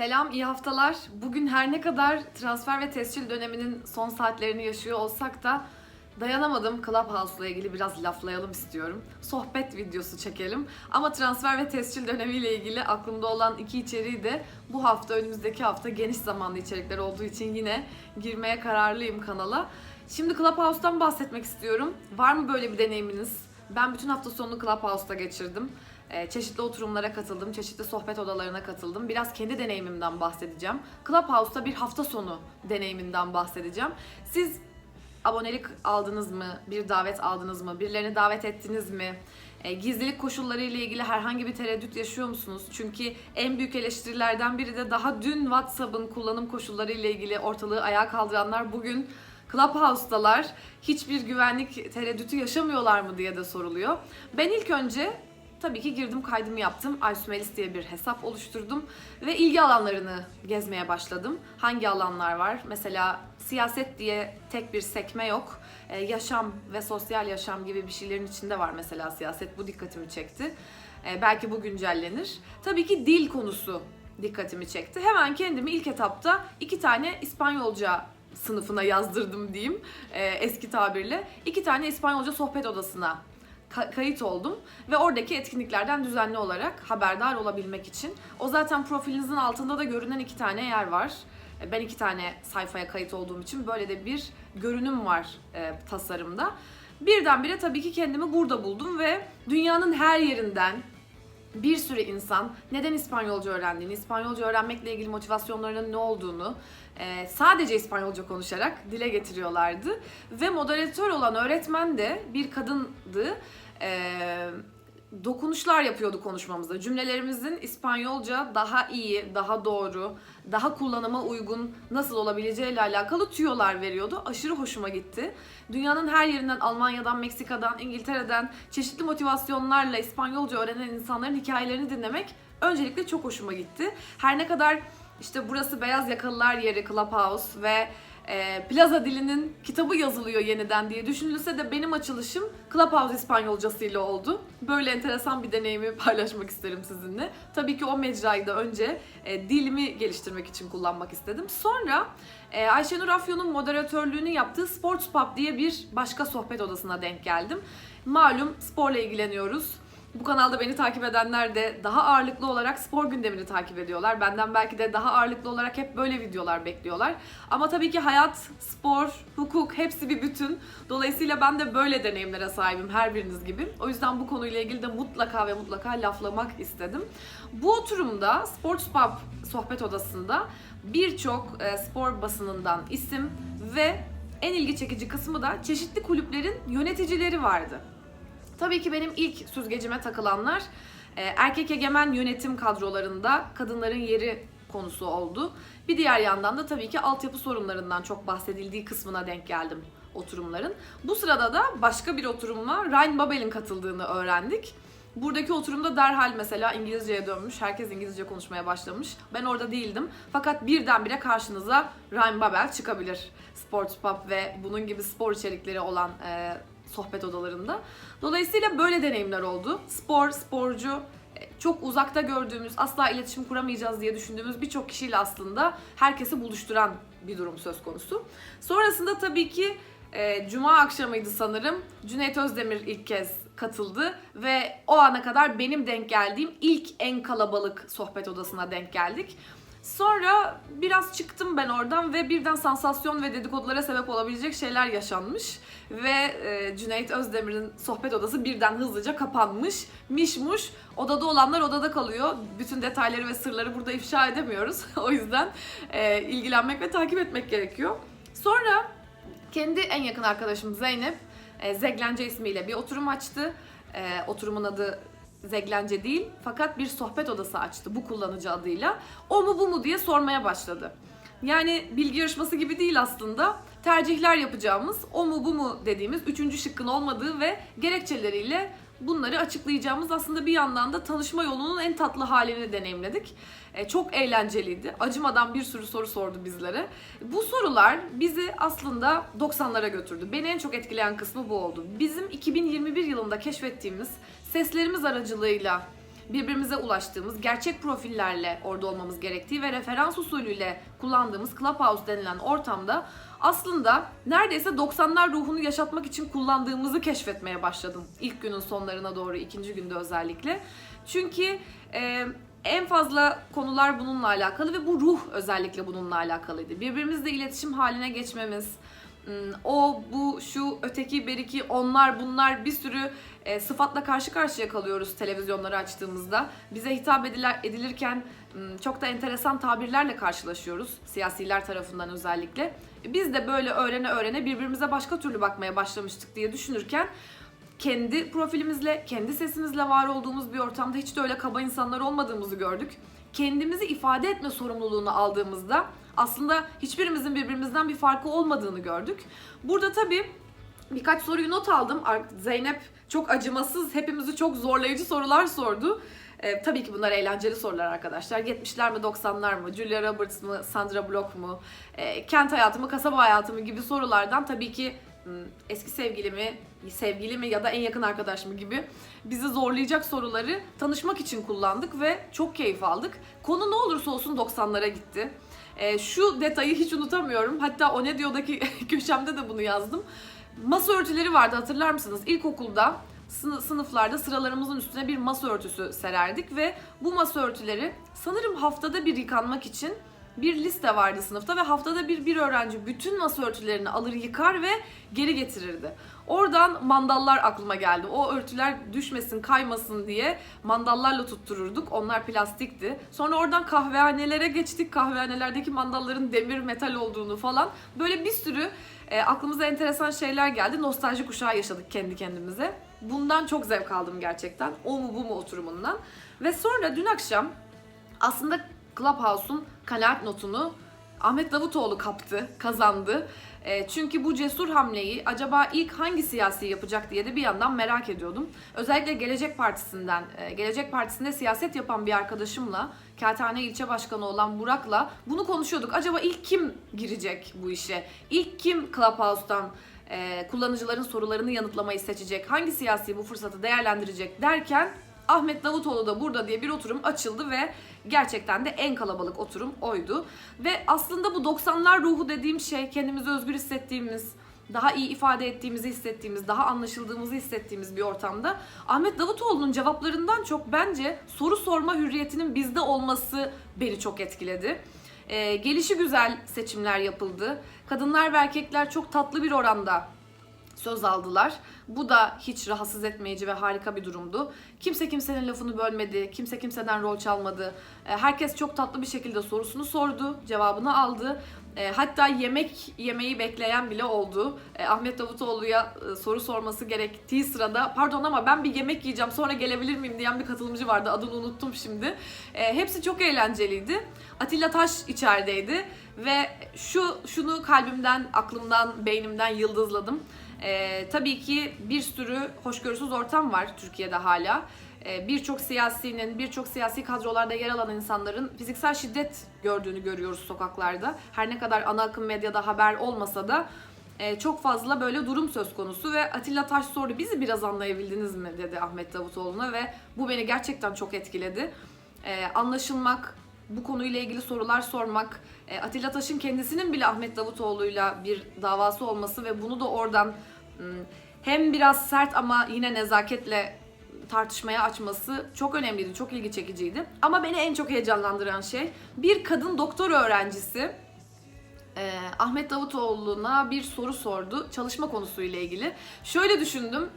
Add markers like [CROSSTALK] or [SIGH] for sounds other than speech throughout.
Selam, iyi haftalar. Bugün her ne kadar transfer ve tescil döneminin son saatlerini yaşıyor olsak da dayanamadım. Clubhouse'la ilgili biraz laflayalım istiyorum. Sohbet videosu çekelim. Ama transfer ve tescil dönemiyle ilgili aklımda olan iki içeriği de bu hafta, önümüzdeki hafta geniş zamanlı içerikler olduğu için yine girmeye kararlıyım kanala. Şimdi Clubhouse'dan bahsetmek istiyorum. Var mı böyle bir deneyiminiz? Ben bütün hafta sonunu Clubhouse'da geçirdim. Ee, çeşitli oturumlara katıldım, çeşitli sohbet odalarına katıldım. Biraz kendi deneyimimden bahsedeceğim. Clubhouse'da bir hafta sonu deneyiminden bahsedeceğim. Siz abonelik aldınız mı? Bir davet aldınız mı? Birilerini davet ettiniz mi? E, gizlilik koşulları ile ilgili herhangi bir tereddüt yaşıyor musunuz? Çünkü en büyük eleştirilerden biri de daha dün WhatsApp'ın kullanım koşulları ile ilgili ortalığı ayağa kaldıranlar bugün Clubhouse'dalar. Hiçbir güvenlik tereddütü yaşamıyorlar mı diye de soruluyor. Ben ilk önce tabii ki girdim kaydımı yaptım. Aysumelis diye bir hesap oluşturdum ve ilgi alanlarını gezmeye başladım. Hangi alanlar var? Mesela siyaset diye tek bir sekme yok. Ee, yaşam ve sosyal yaşam gibi bir şeylerin içinde var mesela siyaset. Bu dikkatimi çekti. Ee, belki bu güncellenir. Tabii ki dil konusu dikkatimi çekti. Hemen kendimi ilk etapta iki tane İspanyolca sınıfına yazdırdım diyeyim e, eski tabirle. İki tane İspanyolca sohbet odasına ka- kayıt oldum ve oradaki etkinliklerden düzenli olarak haberdar olabilmek için. O zaten profilinizin altında da görünen iki tane yer var. E, Ben iki tane sayfaya kayıt olduğum için böyle de bir görünüm var e, tasarımda. Birdenbire tabii ki kendimi burada buldum ve dünyanın her yerinden bir sürü insan neden İspanyolca öğrendiğini, İspanyolca öğrenmekle ilgili motivasyonlarının ne olduğunu e, sadece İspanyolca konuşarak dile getiriyorlardı. Ve moderatör olan öğretmen de bir kadındı. E, dokunuşlar yapıyordu konuşmamızda. Cümlelerimizin İspanyolca daha iyi, daha doğru, daha kullanıma uygun nasıl olabileceğiyle alakalı tüyolar veriyordu. Aşırı hoşuma gitti. Dünyanın her yerinden, Almanya'dan, Meksika'dan, İngiltere'den çeşitli motivasyonlarla İspanyolca öğrenen insanların hikayelerini dinlemek öncelikle çok hoşuma gitti. Her ne kadar işte burası beyaz yakalılar yeri Clubhouse ve e, plaza dilinin kitabı yazılıyor yeniden diye düşünülse de benim açılışım Clubhouse İspanyolcası ile oldu. Böyle enteresan bir deneyimi [LAUGHS] paylaşmak isterim sizinle. Tabii ki o mecrayı da önce e, dilimi geliştirmek için kullanmak istedim. Sonra e, Ayşenur Afyon'un moderatörlüğünü yaptığı Sports Pub diye bir başka sohbet odasına denk geldim. Malum sporla ilgileniyoruz. Bu kanalda beni takip edenler de daha ağırlıklı olarak spor gündemini takip ediyorlar. Benden belki de daha ağırlıklı olarak hep böyle videolar bekliyorlar. Ama tabii ki hayat, spor, hukuk hepsi bir bütün. Dolayısıyla ben de böyle deneyimlere sahibim her biriniz gibi. O yüzden bu konuyla ilgili de mutlaka ve mutlaka laflamak istedim. Bu oturumda Sports Pub sohbet odasında birçok e, spor basınından isim ve en ilgi çekici kısmı da çeşitli kulüplerin yöneticileri vardı. Tabii ki benim ilk süzgecime takılanlar e, erkek egemen yönetim kadrolarında kadınların yeri konusu oldu. Bir diğer yandan da tabii ki altyapı sorunlarından çok bahsedildiği kısmına denk geldim oturumların. Bu sırada da başka bir oturumla Ryan Babel'in katıldığını öğrendik. Buradaki oturumda derhal mesela İngilizceye dönmüş. Herkes İngilizce konuşmaya başlamış. Ben orada değildim. Fakat birdenbire karşınıza Ryan Babel çıkabilir. Sports Pub ve bunun gibi spor içerikleri olan e, sohbet odalarında. Dolayısıyla böyle deneyimler oldu. Spor, sporcu, e, çok uzakta gördüğümüz, asla iletişim kuramayacağız diye düşündüğümüz birçok kişiyle aslında herkesi buluşturan bir durum söz konusu. Sonrasında tabii ki e, Cuma akşamıydı sanırım. Cüneyt Özdemir ilk kez katıldı ve o ana kadar benim denk geldiğim ilk en kalabalık sohbet odasına denk geldik. Sonra biraz çıktım ben oradan ve birden sansasyon ve dedikodulara sebep olabilecek şeyler yaşanmış. Ve e, Cüneyt Özdemir'in sohbet odası birden hızlıca kapanmış. Mişmuş. Odada olanlar odada kalıyor. Bütün detayları ve sırları burada ifşa edemiyoruz. [LAUGHS] o yüzden e, ilgilenmek ve takip etmek gerekiyor. Sonra kendi en yakın arkadaşım Zeynep e, Zeglence ismiyle bir oturum açtı. E, oturumun adı Zeglence değil fakat bir sohbet odası açtı bu kullanıcı adıyla. O mu bu mu diye sormaya başladı. Yani bilgi yarışması gibi değil aslında. Tercihler yapacağımız o mu bu mu dediğimiz üçüncü şıkkın olmadığı ve gerekçeleriyle bunları açıklayacağımız aslında bir yandan da tanışma yolunun en tatlı halini deneyimledik. E, çok eğlenceliydi. Acımadan bir sürü soru sordu bizlere. Bu sorular bizi aslında 90'lara götürdü. Beni en çok etkileyen kısmı bu oldu. Bizim 2021 yılında keşfettiğimiz seslerimiz aracılığıyla birbirimize ulaştığımız, gerçek profillerle orada olmamız gerektiği ve referans usulüyle kullandığımız Clubhouse denilen ortamda aslında neredeyse 90'lar ruhunu yaşatmak için kullandığımızı keşfetmeye başladım. İlk günün sonlarına doğru, ikinci günde özellikle. Çünkü e, en fazla konular bununla alakalı ve bu ruh özellikle bununla alakalıydı. Birbirimizle iletişim haline geçmemiz, o, bu, şu, öteki, beriki, onlar, bunlar bir sürü e, sıfatla karşı karşıya kalıyoruz televizyonları açtığımızda. Bize hitap edilirken hmm, çok da enteresan tabirlerle karşılaşıyoruz. Siyasiler tarafından özellikle. Biz de böyle öğrene öğrene birbirimize başka türlü bakmaya başlamıştık diye düşünürken kendi profilimizle, kendi sesimizle var olduğumuz bir ortamda hiç de öyle kaba insanlar olmadığımızı gördük. Kendimizi ifade etme sorumluluğunu aldığımızda aslında hiçbirimizin birbirimizden bir farkı olmadığını gördük. Burada tabii birkaç soruyu not aldım. Zeynep çok acımasız, hepimizi çok zorlayıcı sorular sordu. Ee, tabii ki bunlar eğlenceli sorular arkadaşlar. 70'ler mi 90'lar mı? Julia Roberts mı? Sandra Bullock mu? Ee, kent hayatı mı? Kasaba hayatı mı? gibi sorulardan tabii ki hmm, eski sevgilimi, sevgili mi ya da en yakın arkadaş mı gibi bizi zorlayacak soruları tanışmak için kullandık ve çok keyif aldık. Konu ne olursa olsun 90'lara gitti. Ee, şu detayı hiç unutamıyorum. Hatta o ne diyordaki [LAUGHS] köşemde de bunu yazdım. Masa örtüleri vardı hatırlar mısınız? İlkokulda sını- sınıflarda sıralarımızın üstüne bir masa örtüsü sererdik ve bu masa örtüleri sanırım haftada bir yıkanmak için bir liste vardı sınıfta ve haftada bir bir öğrenci bütün masa örtülerini alır yıkar ve geri getirirdi. Oradan mandallar aklıma geldi. O örtüler düşmesin, kaymasın diye mandallarla tuttururduk. Onlar plastikti. Sonra oradan kahvehanelere geçtik. Kahvehanelerdeki mandalların demir metal olduğunu falan. Böyle bir sürü e, aklımıza enteresan şeyler geldi. Nostalji kuşağı yaşadık kendi kendimize. Bundan çok zevk aldım gerçekten. O mu bu mu oturumundan. Ve sonra dün akşam aslında Clubhouse'un kanaat notunu Ahmet Davutoğlu kaptı, kazandı. E, çünkü bu cesur hamleyi acaba ilk hangi siyasi yapacak diye de bir yandan merak ediyordum. Özellikle Gelecek Partisi'nden, e, Gelecek Partisi'nde siyaset yapan bir arkadaşımla, Kağıthane ilçe başkanı olan Burak'la bunu konuşuyorduk. Acaba ilk kim girecek bu işe? İlk kim Clubhouse'dan e, kullanıcıların sorularını yanıtlamayı seçecek? Hangi siyasi bu fırsatı değerlendirecek derken Ahmet Davutoğlu da burada diye bir oturum açıldı ve gerçekten de en kalabalık oturum oydu. Ve aslında bu 90'lar ruhu dediğim şey kendimizi özgür hissettiğimiz, daha iyi ifade ettiğimizi hissettiğimiz, daha anlaşıldığımızı hissettiğimiz bir ortamda Ahmet Davutoğlu'nun cevaplarından çok bence soru sorma hürriyetinin bizde olması beni çok etkiledi. Ee, gelişi güzel seçimler yapıldı. Kadınlar ve erkekler çok tatlı bir oranda söz aldılar. Bu da hiç rahatsız etmeyici ve harika bir durumdu. Kimse kimsenin lafını bölmedi, kimse kimseden rol çalmadı. E, Herkes çok tatlı bir şekilde sorusunu sordu, cevabını aldı. E, Hatta yemek yemeyi bekleyen bile oldu. E, Ahmet Davutoğlu'ya soru sorması gerektiği sırada pardon ama ben bir yemek yiyeceğim sonra gelebilir miyim diyen bir katılımcı vardı. Adını unuttum şimdi. Hepsi çok eğlenceliydi. Atilla Taş içerideydi ve şu şunu kalbimden, aklımdan, beynimden yıldızladım. Ee, tabii ki bir sürü hoşgörüsüz ortam var Türkiye'de hala. Ee, birçok siyasinin, birçok siyasi kadrolarda yer alan insanların fiziksel şiddet gördüğünü görüyoruz sokaklarda. Her ne kadar ana akım medyada haber olmasa da e, çok fazla böyle durum söz konusu ve Atilla Taş sordu bizi biraz anlayabildiniz mi dedi Ahmet Davutoğlu'na ve bu beni gerçekten çok etkiledi. Ee, anlaşılmak, bu konuyla ilgili sorular sormak, e, Atilla Taş'ın kendisinin bile Ahmet Davutoğlu'yla bir davası olması ve bunu da oradan m, hem biraz sert ama yine nezaketle tartışmaya açması çok önemliydi, çok ilgi çekiciydi. Ama beni en çok heyecanlandıran şey bir kadın doktor öğrencisi e, Ahmet Davutoğlu'na bir soru sordu çalışma konusuyla ilgili. Şöyle düşündüm,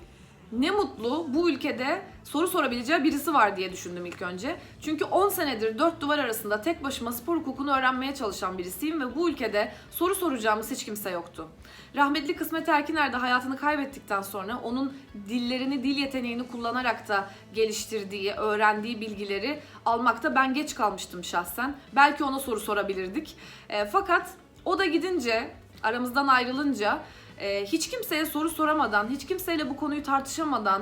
ne mutlu bu ülkede soru sorabileceği birisi var diye düşündüm ilk önce. Çünkü 10 senedir dört duvar arasında tek başıma spor hukukunu öğrenmeye çalışan birisiyim ve bu ülkede soru soracağımız hiç kimse yoktu. Rahmetli Kısmet Erkiner de hayatını kaybettikten sonra onun dillerini, dil yeteneğini kullanarak da geliştirdiği, öğrendiği bilgileri almakta ben geç kalmıştım şahsen. Belki ona soru sorabilirdik. E, fakat o da gidince, aramızdan ayrılınca e, hiç kimseye soru soramadan, hiç kimseyle bu konuyu tartışamadan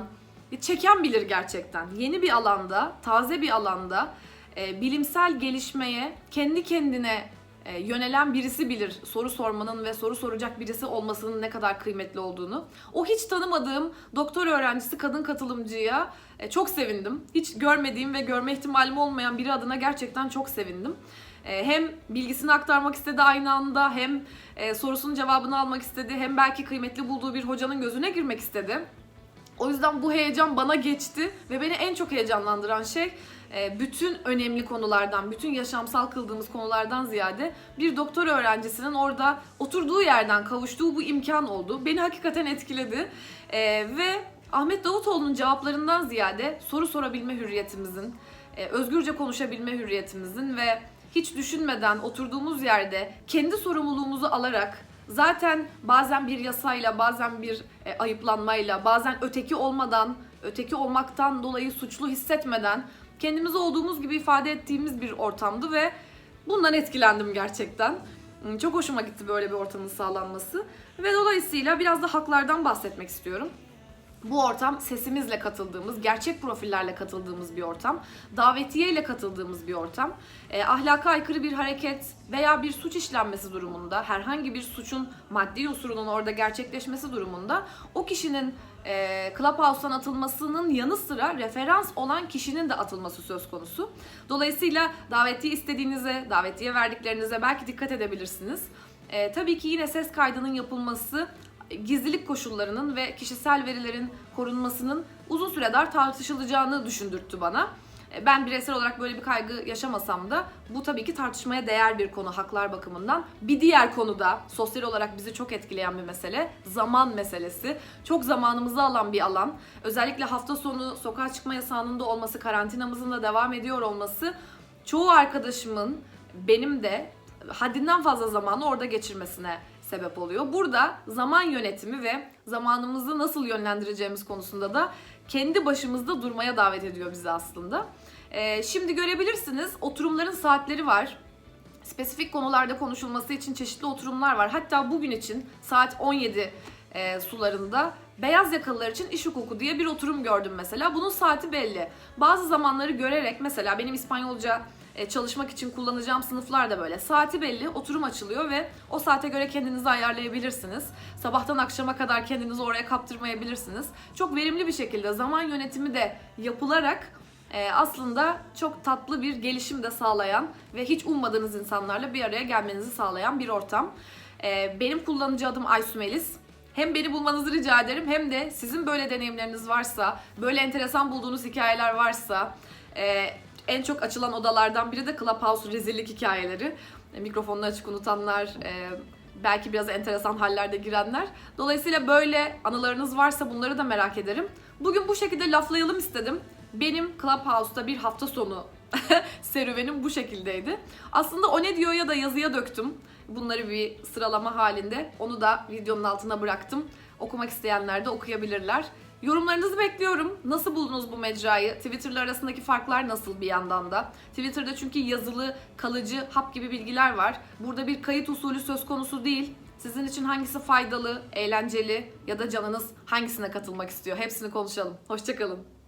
çeken bilir gerçekten. Yeni bir alanda, taze bir alanda e, bilimsel gelişmeye kendi kendine e, yönelen birisi bilir soru sormanın ve soru soracak birisi olmasının ne kadar kıymetli olduğunu. O hiç tanımadığım doktor öğrencisi kadın katılımcıya e, çok sevindim. Hiç görmediğim ve görme ihtimalim olmayan biri adına gerçekten çok sevindim. E, hem bilgisini aktarmak istedi aynı anda hem e, sorusunun cevabını almak istedi hem belki kıymetli bulduğu bir hocanın gözüne girmek istedi. O yüzden bu heyecan bana geçti ve beni en çok heyecanlandıran şey e, bütün önemli konulardan, bütün yaşamsal kıldığımız konulardan ziyade bir doktor öğrencisinin orada oturduğu yerden kavuştuğu bu imkan oldu. Beni hakikaten etkiledi E, ve Ahmet Davutoğlu'nun cevaplarından ziyade soru sorabilme hürriyetimizin, e, özgürce konuşabilme hürriyetimizin ve hiç düşünmeden oturduğumuz yerde kendi sorumluluğumuzu alarak zaten bazen bir yasayla, bazen bir e, ayıplanmayla, bazen öteki olmadan, öteki olmaktan dolayı suçlu hissetmeden kendimizi olduğumuz gibi ifade ettiğimiz bir ortamdı ve bundan etkilendim gerçekten. Hmm, Çok hoşuma gitti böyle bir ortamın sağlanması ve dolayısıyla biraz da haklardan bahsetmek istiyorum. Bu ortam sesimizle katıldığımız, gerçek profillerle katıldığımız bir ortam, davetiyeyle katıldığımız bir ortam, e, ahlaka aykırı bir hareket veya bir suç işlenmesi durumunda, herhangi bir suçun maddi unsurunun orada gerçekleşmesi durumunda o kişinin e, Clubhouse'dan atılmasının yanı sıra referans olan kişinin de atılması söz konusu. Dolayısıyla davetiye istediğinize, davetiye verdiklerinize belki dikkat edebilirsiniz. E, tabii ki yine ses kaydının yapılması gizlilik koşullarının ve kişisel verilerin korunmasının uzun süredir tartışılacağını düşündürttü bana. E, Ben bireysel olarak böyle bir kaygı yaşamasam da bu tabii ki tartışmaya değer bir konu haklar bakımından. Bir diğer konuda sosyal olarak bizi çok etkileyen bir mesele zaman meselesi. Çok zamanımızı alan bir alan. Özellikle hafta sonu sokağa çıkma yasağının da olması, karantinamızın da devam ediyor olması çoğu arkadaşımın benim de haddinden fazla zamanı orada geçirmesine sebep oluyor. Burada zaman yönetimi ve zamanımızı nasıl yönlendireceğimiz konusunda da kendi başımızda durmaya davet ediyor bizi aslında. Ee, şimdi görebilirsiniz oturumların saatleri var. Spesifik konularda konuşulması için çeşitli oturumlar var. Hatta bugün için saat 17 e, sularında beyaz yakalılar için iş hukuku diye bir oturum gördüm mesela. Bunun saati belli. Bazı zamanları görerek mesela benim İspanyolca çalışmak için kullanacağım sınıflar da böyle. Saati belli, oturum açılıyor ve o saate göre kendinizi ayarlayabilirsiniz. Sabahtan akşama kadar kendinizi oraya kaptırmayabilirsiniz. Çok verimli bir şekilde zaman yönetimi de yapılarak e, aslında çok tatlı bir gelişim de sağlayan ve hiç ummadığınız insanlarla bir araya gelmenizi sağlayan bir ortam. E, benim kullanıcı adım Aysu Melis. Hem beni bulmanızı rica ederim hem de sizin böyle deneyimleriniz varsa, böyle enteresan bulduğunuz hikayeler varsa, e, en çok açılan odalardan biri de Clubhouse rezillik hikayeleri. E, mikrofonunu açık unutanlar, e, belki biraz enteresan hallerde girenler. Dolayısıyla böyle anılarınız varsa bunları da merak ederim. Bugün bu şekilde laflayalım istedim. Benim Clubhouse'da bir hafta sonu [LAUGHS] serüvenim bu şekildeydi. Aslında o ne diyor ya da yazıya döktüm. Bunları bir sıralama halinde. Onu da videonun altına bıraktım. Okumak isteyenler de okuyabilirler. Yorumlarınızı bekliyorum. Nasıl buldunuz bu mecrayı? Twitter'la arasındaki farklar nasıl bir yandan da? Twitter'da çünkü yazılı, kalıcı, hap gibi bilgiler var. Burada bir kayıt usulü söz konusu değil. Sizin için hangisi faydalı, eğlenceli ya da canınız hangisine katılmak istiyor? Hepsini konuşalım. Hoşçakalın.